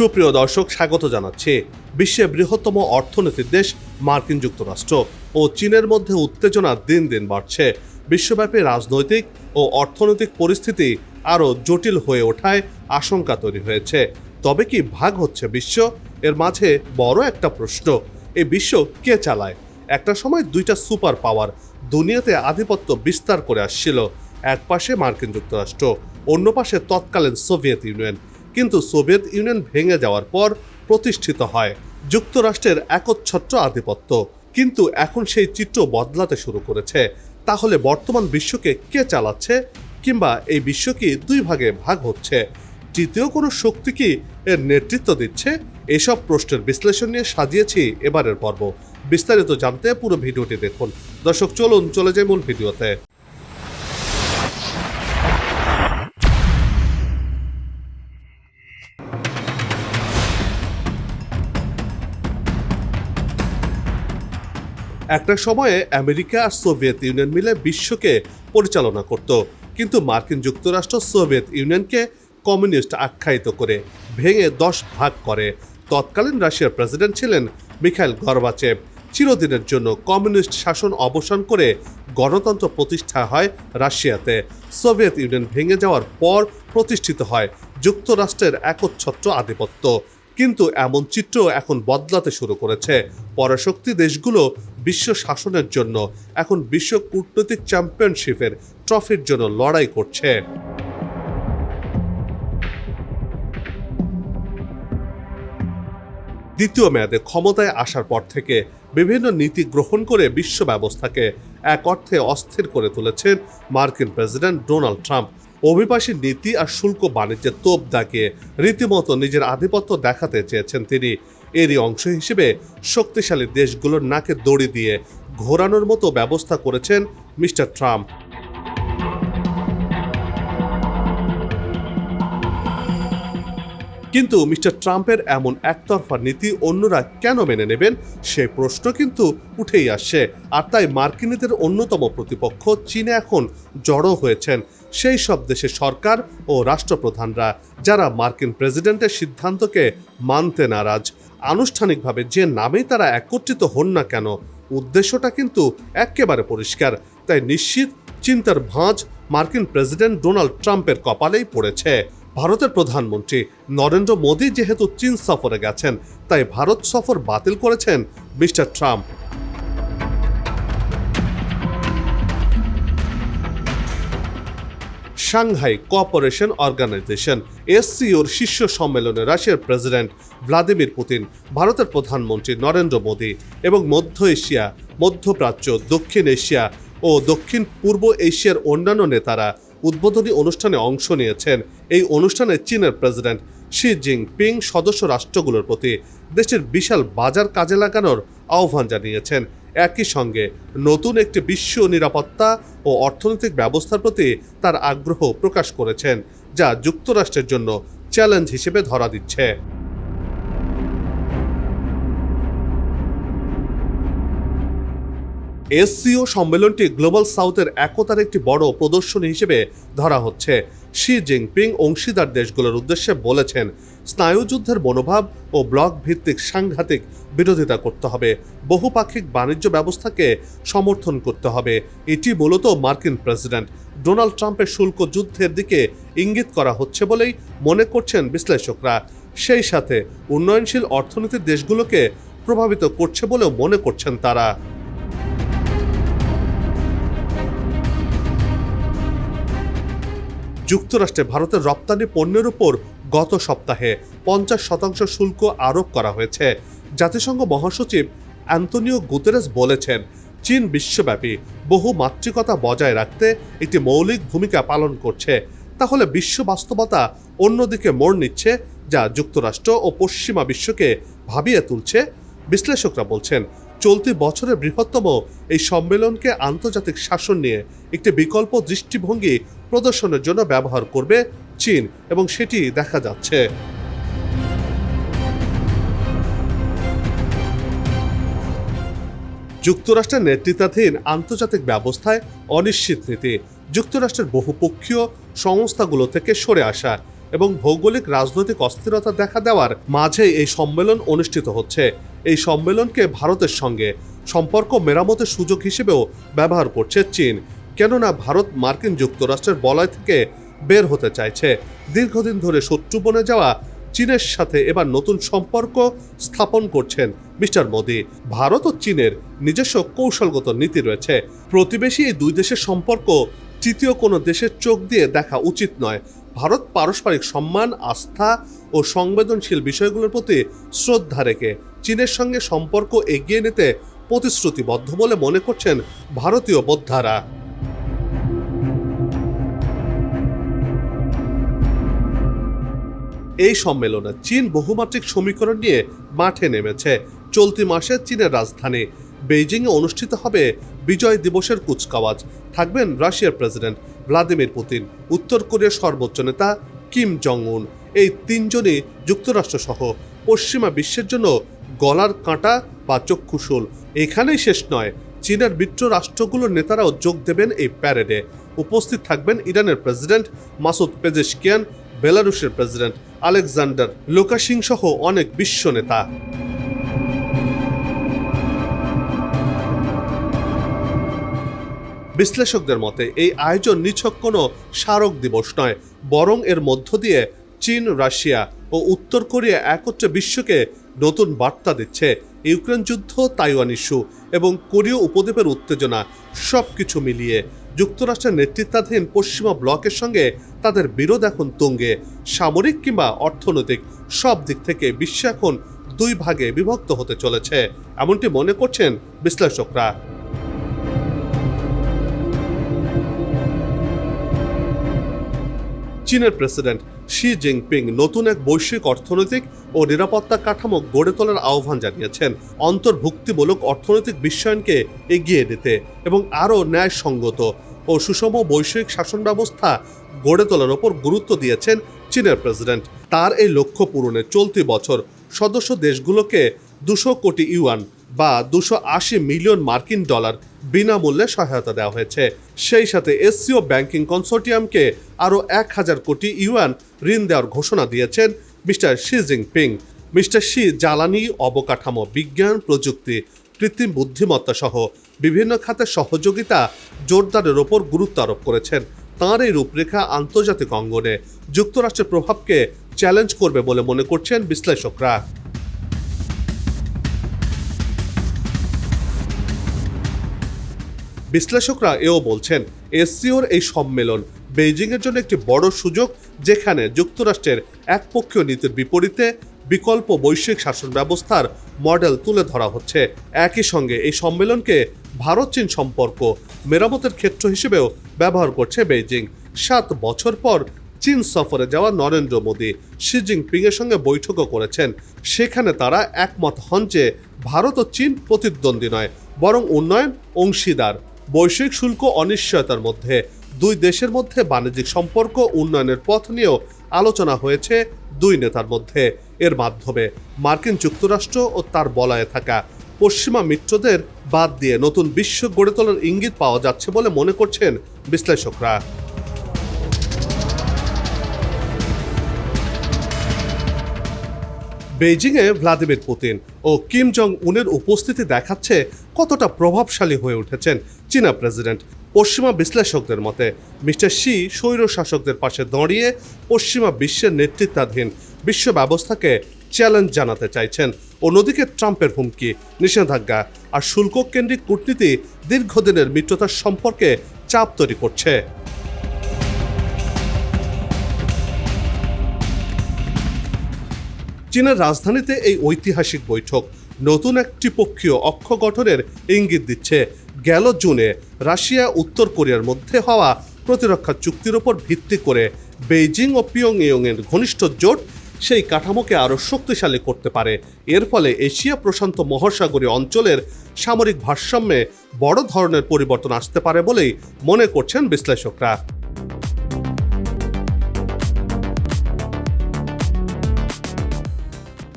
সুপ্রিয় দর্শক, স্বাগত জানাচ্ছি বিশ্বের বৃহত্তম অর্থনীতির দেশ মার্কিন যুক্তরাষ্ট্র ও চীনের মধ্যে উত্তেজনা দিন দিন বাড়ছে। বিশ্বব্যাপী রাজনৈতিক ও অর্থনৈতিক পরিস্থিতি আরও জটিল হয়ে ওঠায় আশঙ্কা তৈরি হয়েছে। তবে কি ভাগ হচ্ছে বিশ্ব? এর মাঝে বড় একটা প্রশ্ন, এই বিশ্ব কে চালায়? একটা সময় দুইটা সুপার পাওয়ার দুনিয়াতে আধিপত্য বিস্তার করে আসছিল। এক পাশে মার্কিন যুক্তরাষ্ট্র, অন্য পাশে তৎকালীন সোভিয়েত ইউনিয়ন। কিন্তু সোভিয়েত ইউনিয়ন ভেঙে যাওয়ার পর প্রতিষ্ঠিত হয়। যুক্তরাষ্ট্রের একচ্ছত্র আধিপত্য। কিন্তু এখন সেই চিত্র বদলাতে শুরু করেছে। তাহলে বর্তমান বিশ্বকে কে চালাচ্ছে কিংবা এই বিশ্ব কি দুই ভাগে ভাগ হচ্ছে? তৃতীয় কোনো শক্তি কি এর নেতৃত্ব দিচ্ছে? এসব প্রশ্নের বিশ্লেষণ নিয়ে সাজিয়েছি এবারের পর্ব। বিস্তারিত জানতে পুরো ভিডিওটি দেখুন। দর্শক, চলুন, চলে যাই মূল ভিডিওতে। একটা সময়ে আমেরিকা আর সোভিয়েত ইউনিয়ন মিলে বিশ্বকে পরিচালনা করত। কিন্তু মার্কিন যুক্তরাষ্ট্র সোভিয়েত ইউনিয়নকে কমিউনিস্ট আখ্যায়িত করে ভেঙে দশ ভাগ করে। তৎকালীন রাশিয়ার প্রেসিডেন্ট ছিলেন মিখাইল গর্বাচেভ। চিরদিনের জন্য কমিউনিস্ট শাসন অবসান করে গণতন্ত্র প্রতিষ্ঠা হয় রাশিয়াতে। সোভিয়েত ইউনিয়ন ভেঙে যাওয়ার পর প্রতিষ্ঠিত হয় যুক্তরাষ্ট্রের একচ্ছত্র আধিপত্য। কিন্তু এমন চিত্র এখন বদলাতে শুরু করেছে। পরাশক্তি দেশগুলো বিশ্ব শাসনের জন্য এখন বিশ্ব কূটনৈতিক চ্যাম্পিয়নশিপের ট্রফির জন্য লড়াই করছে। দ্বিতীয় মেয়াদে ক্ষমতায় আসার পর থেকে বিভিন্ন নীতি গ্রহণ করে বিশ্ব ব্যবস্থাকে এক অর্থে অস্থির করে তুলেছেন মার্কিন প্রেসিডেন্ট ডোনাল্ড ট্রাম্প। অভিবাসী নীতি আর শুল্ক বাণিজ্যের তোপ দাগিয়ে রীতিমতো নিজের আধিপত্য দেখাতে চেয়েছেন তিনি। এরই অংশ হিসেবে শক্তিশালী দেশগুলোর নাকে দড়ি দিয়ে ঘোরানোর মতো ব্যবস্থা করেছেন মিস্টার ট্রাম্প। কিন্তু মিস্টার ট্রাম্পের এমন একতরফা নীতি অন্যরা কেন মেনে নেবেন, সে প্রশ্ন কিন্তু উঠেই আসছে। আর তাই মার্কিনীদের অন্যতম প্রতিপক্ষ চীনে এখন জড়ো হয়েছেন। সেই সব দেশের সরকার ও রাষ্ট্রপ্রধানরা, যারা মার্কিন প্রেসিডেন্টের সিদ্ধান্তকে মানতে নারাজ, আনুষ্ঠানিকভাবে যে নামেই তারা একত্রিত হন না কেন, উদ্দেশ্যটা কিন্তু একেবারে পরিষ্কার। তাই নিশ্চিত চিন্তার ভাঁজ মার্কিন প্রেসিডেন্ট ডোনাল্ড ট্রাম্পের কপালেই পড়েছে। ভারতের প্রধানমন্ত্রী নরেন্দ্র মোদী যেহেতু চীন সফরে গেছেন, তাই ভারত সফর বাতিল করেছেন mister Trump. Shanghai cooperation organisation, এসসিওর শীর্ষ সম্মেলনে রাশিয়ার প্রেসিডেন্ট ভ্লাদিমির পুতিন, ভারতের প্রধানমন্ত্রী নরেন্দ্র মোদী এবং মধ্য এশিয়া, মধ্যপ্রাচ্য, দক্ষিণ এশিয়া ও দক্ষিণ পূর্ব এশিয়ার অন্যান্য নেতারা উদ্বোধনী অনুষ্ঠানে অংশ নিয়েছেন। এই অনুষ্ঠানে চীনের প্রেসিডেন্ট শি জিনপিং সদস্য রাষ্ট্রগুলোর প্রতি দেশের বিশাল বাজার কাজে লাগানোর আহ্বান জানিয়েছেন। একই সঙ্গে নতুন একটি বিশ্ব নিরাপত্তা ও অর্থনৈতিক ব্যবস্থার প্রতি তার আগ্রহ প্রকাশ করেছেন, যা যুক্তরাষ্ট্রের জন্য চ্যালেঞ্জ হিসেবে ধরা দিচ্ছে। এসসিও সম্মেলনটি গ্লোবাল সাউথের একতার একটি বড় প্রদর্শনী হিসেবে ধরা হচ্ছে। শি জিনপিং অংশীদার দেশগুলোর উদ্দেশ্যে বলেছেন স্নায়ুযুদ্ধের মনোভাব ও ব্লক ভিত্তিক সাংঘাতিক বিরোধিতা করতে হবে। বহুপাক্ষিক বাণিজ্য ব্যবস্থাকে সমর্থন করতে হবে। এটি মূলত মার্কিন প্রেসিডেন্ট ডোনাল্ড ট্রাম্পের শুল্ক যুদ্ধের দিকে ইঙ্গিত করা হচ্ছে বলেই মনে করছেন বিশ্লেষকরা। সেই সাথে উন্নয়নশীল অর্থনীতির দেশগুলোকে প্রভাবিত করছে বলেও মনে করছেন তারা। যুক্তরাষ্ট্রে ভারতের রপ্তানি পণ্যের উপর গত সপ্তাহে পঞ্চাশ শতাংশ শুল্ক আরোপ করা হয়েছে। জাতিসংঘ মহাসচিব অ্যান্তনিও গুতেরেস বলেছেন, চীন বিশ্বব্যাপী বহু মাতৃকতা বজায় রাখতে একটি মৌলিক ভূমিকা পালন করছে। তাহলে বিশ্ব বাস্তবতা অন্যদিকে মোড় নিচ্ছে যা যুক্তরাষ্ট্র ও পশ্চিমা বিশ্বকে ভাবিয়ে তুলছে। বিশ্লেষকরা বলছেন, চলতি বছরের বৃহত্তম এই সম্মেলনকে আন্তর্জাতিক শাসন নিয়ে একটি বিকল্প দৃষ্টিভঙ্গি প্রদর্শনের জন্য ব্যবহার করবে চীন এবং সেটি দেখা যাচ্ছে। যুক্তরাষ্ট্রের নেতৃত্বাধীন আন্তর্জাতিক ব্যবস্থায় অনিশ্চিত নীতি, যুক্তরাষ্ট্রের বহুপক্ষীয় সংস্থাগুলো থেকে সরে আসা এবং ভৌগোলিক রাজনৈতিক অস্থিরতা দেখা দেওয়ার মাঝেই এই সম্মেলন অনুষ্ঠিত হচ্ছে। এই সম্মেলনকে ভারতের সঙ্গে সম্পর্ক মেরামতের সুযোগ হিসেবেও ব্যবহার করছে চীন। কেননা ভারত মার্কিন যুক্তরাষ্ট্রের বলয় থেকে বের হতে চাইছে। দীর্ঘদিন ধরে শত্রু বনে যাওয়া চীনের সাথে এবার নতুন সম্পর্ক স্থাপন করছেন মিস্টার মোদি। ভারত ও চীনের নিজস্ব কৌশলগত নীতি রয়েছে। প্রতিবেশী এই দুই দেশের সম্পর্ক তৃতীয় কোনো দেশের চোখ দিয়ে দেখা উচিত নয়। ভারত পারস্পরিক সম্মান, আস্থা ও সংবেদনশীল বিষয়গুলোর প্রতি শ্রদ্ধা রেখে চীনের সঙ্গে সম্পর্ক এগিয়ে নিতে প্রতিশ্রুতিবদ্ধ বলে মনে করছেন ভারতীয় বোদ্ধারা। এই সম্মেলনে চীন বহুমাত্রিক সমীকরণ নিয়ে মাঠে নেমেছে। চলতি মাসে চীনের রাজধানী বেইজিংয়ে অনুষ্ঠিত হবে বিজয় দিবসের কুচকাওয়াজ। থাকবেন রাশিয়ার প্রেসিডেন্ট ভ্লাদিমির পুতিন, উত্তর কোরিয়ার সর্বোচ্চ নেতা কিম জং উন এই তিনজনই যুক্তরাষ্ট্র সহ পশ্চিমা বিশ্বের জন্য গলার কাঁটা বা চক্ষুশূল এখানেই শেষ নয়, চীনের মিত্র রাষ্ট্রগুলোর নেতারাও যোগ দেবেন এই প্যারেডে উপস্থিত থাকবেন ইরানের প্রেসিডেন্ট মাসুদ পেজেশকিয়ান বেলারুশের প্রেসিডেন্ট আলেকজান্ডার লুকাসিং সহ অনেক বিশ্ব নেতা। বিশ্লেষকদের মতে, এই আয়োজন নিছক কোনো স্মারক দিবস নয়, বরং এর মধ্য দিয়ে চীন, রাশিয়া ও উত্তর কোরিয়া একত্রে বিশ্বকে নতুন বার্তা দিচ্ছে ইউক্রেন যুদ্ধ, তাইওয়ান ইস্যু এবং কোরীয় উপদ্বীপের উত্তেজনা সব কিছু মিলিয়ে যুক্তরাষ্ট্রের নেতৃত্বাধীন পশ্চিমা ব্লকের সঙ্গে তাদের বিরোধ এখন তুঙ্গে। সামরিক কিংবা অর্থনৈতিক সব দিক থেকে বিশ্ব এখন দুই ভাগে বিভক্ত হতে চলেছে, এমনটি মনে করছেন বিশ্লেষকরা। চীনের প্রেসিডেন্ট শি জিনপিং নতুন এক বৈশ্বিক অর্থনৈতিক ও নিরাপত্তা কাঠামো গড়ে তোলার আহ্বান জানিয়েছেন। অন্তর্ভুক্তিমূলক অর্থনৈতিক বিশ্বায়নকে এগিয়ে নিতে এবং আরও ন্যায়সঙ্গত ও সুষম বৈশ্বিক শাসন ব্যবস্থা গড়ে তোলার ওপর গুরুত্ব দিয়েছেন চীনের প্রেসিডেন্ট। তার এই লক্ষ্য পূরণে চলতি বছর সদস্য দেশগুলোকে দুশো কোটি ইউয়ান বা দুশো আশি মিলিয়ন মার্কিন ডলার বিনামূল্যে সহায়তা দেওয়া হয়েছে। সেই সাথে এসসিও ব্যাংকিং কনসোর্টিয়ামকে আরও এক হাজার কোটি ইউয়ান ঋণ দেওয়ার ঘোষণা দিয়েছেন mister Xi Jinping. Mister Xi জ্বালানি, অবকাঠামো বিজ্ঞান, প্রযুক্তি, কৃত্রিম বুদ্ধিমত্তা সহ বিভিন্ন খাতে সহযোগিতা জোরদারের ওপর গুরুত্ব আরোপ করেছেন। তাঁর এই রূপরেখা আন্তর্জাতিক অঙ্গনে যুক্তরাষ্ট্রের প্রভাবকে চ্যালেঞ্জ করবে বলে মনে করছেন বিশ্লেষকরা। বিশ্লেষকরা এও বলছেন, এসসিওর এই সম্মেলন বেইজিংয়ের জন্য একটি বড় সুযোগ, যেখানে যুক্তরাষ্ট্রের একপক্ষীয় নীতির বিপরীতে বিকল্প বৈশ্বিক শাসন ব্যবস্থার মডেল তুলে ধরা হচ্ছে। একই সঙ্গে এই সম্মেলনকে ভারত চীন সম্পর্ক মেরামতের ক্ষেত্র হিসেবেও ব্যবহার করছে বেইজিং। সাত বছর পর চীন সফরে যাওয়া নরেন্দ্র মোদী শি জিনপিং এর সঙ্গে বৈঠকও করেছেন। সেখানে তারা একমত হন যে ভারত ও চীন প্রতিদ্বন্দ্বী নয়, বরং উন্নয়ন, অংশীদার, বৈশ্বিক শুল্ক, অনিশ্চয়তার মধ্যে। দুই দেশের মধ্যে বাণিজ্যিক সম্পর্ক, উন্নয়নের পথ নিয়েও আলোচনা হয়েছে দুই নেতার মধ্যে। এর মাধ্যমে মার্কিন যুক্তরাষ্ট্র ও তার বলয়ে থাকা পশ্চিমা মিত্রদের বাদ দিয়ে নতুন বিশ্ব গড়ে তোলার ইঙ্গিত পাওয়া যাচ্ছে বলে মনে করছেন বিশ্লেষকরা। বেইজিংয়ে ভ্লাদিমির পুতিন ও কিম জং উনের উপস্থিতি দেখাচ্ছে কতটা প্রভাবশালী হয়ে উঠেছেন চীনা প্রেসিডেন্ট। পশ্চিমা বিশ্লেষকদের মতে, মিস্টার শি স্বৈর শাসকদের পাশে দাঁড়িয়ে পশ্চিমা বিশ্বের নেতৃত্বাধীন বিশ্ব ব্যবস্থাকে চ্যালেঞ্জ জানাতে চাইছেন। অন্যদিকে ট্রাম্পের হুমকি, নিষেধাজ্ঞা আর শুল্ক কেন্দ্রিক কূটনীতি দীর্ঘদিনের মিত্রতার সম্পর্কে চাপ তৈরি করছে। চীনের রাজধানীতে এই ঐতিহাসিক বৈঠক নতুন একটি পক্ষীয় অক্ষ গঠনের ইঙ্গিত দিচ্ছে। গেল জুনে রাশিয়া, উত্তর কোরিয়ার মধ্যে হওয়া প্রতিরক্ষা চুক্তির ওপর ভিত্তি করে বেইজিং ও পিয়ং এর ঘনিষ্ঠ জোট সেই কাঠামোকে আরও শক্তিশালী করতে পারে। এর ফলে এশিয়া প্রশান্ত মহাসাগরীয় অঞ্চলের সামরিক ভারসাম্যে বড় ধরনের পরিবর্তন আসতে পারে বলেই মনে করছেন বিশ্লেষকরা।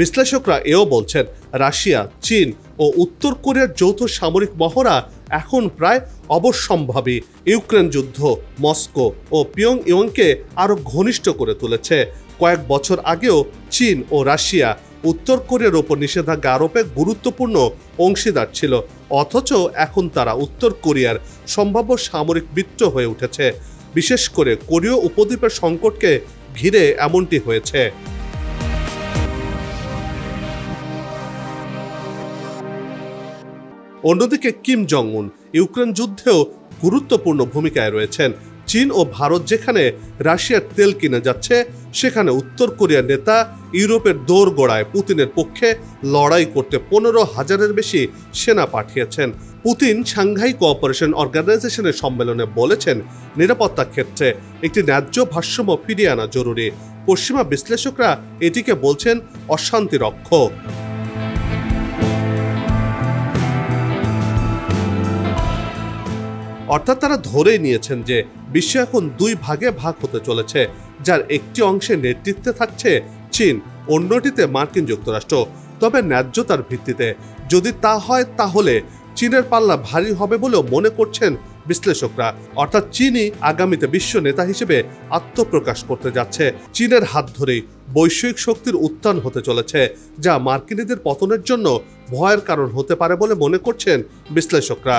বিশ্লেষকরা এও বলছেন, রাশিয়া, চীন ও উত্তর কোরিয়ার যৌথ সামরিক মহড়া এখন প্রায় অবশ্যম্ভাবী ইউক্রেন যুদ্ধ, মস্কো ও পিয়ং ইয়ংকে আরও ঘনিষ্ঠ করে তুলেছে। কয়েক বছর আগেও চীন ও রাশিয়া উত্তর কোরিয়ার ওপর নিষেধাজ্ঞা আরোপে গুরুত্বপূর্ণ অংশীদার ছিল। অথচ এখন তারা উত্তর কোরিয়ার সম্ভাব্য সামরিক মিত্র হয়ে উঠেছে। বিশেষ করে কোরীয় উপদ্বীপের সংকটকে ঘিরে এমনটি হয়েছে। অন্যদিকে কিম জং উন ইউক্রেন যুদ্ধেও গুরুত্বপূর্ণ ভূমিকায় রয়েছেন। চীন ও ভারত যেখানে রাশিয়ার তেল কিনে যাচ্ছে, সেখানে উত্তর কোরিয়ার নেতা ইউরোপের দৌড় দোরগোড়ায় পুতিনের পক্ষে লড়াই করতে পনেরো হাজারের বেশি সেনা পাঠিয়েছেন। পুতিন সাংঘাই কোঅপারেশন অর্গানাইজেশনের সম্মেলনে বলেছেন নিরাপত্তা ক্ষেত্রে একটি ন্যায্য ভারসাম্য ফিরিয়ে আনা জরুরি। পশ্চিমা বিশ্লেষকরা এটিকে বলছেন অশান্তি অর্থাৎ তারা ধরেই নিয়েছেন যে বিশ্ব এখন দুই ভাগে ভাগ হতে চলেছে, যার একটি অংশে নেতৃত্বে থাকছে চীন, অন্যটিতে মার্কিন যুক্তরাষ্ট্র। তবে ন্যায্যতার ভিত্তিতে যদি তা হয়, তাহলে চীনের পাল্লা ভারী হবে বলেও মনে করছেন বিশ্লেষকরা। অর্থাৎ চীনই আগামীতে বিশ্ব নেতা হিসেবে আত্মপ্রকাশ করতে যাচ্ছে। চীনের হাত ধরেই বৈশ্বিক শক্তির উত্থান হতে চলেছে, যা মার্কিনীদের পতনের জন্য ভয়ের কারণ হতে পারে বলে মনে করছেন বিশ্লেষকরা।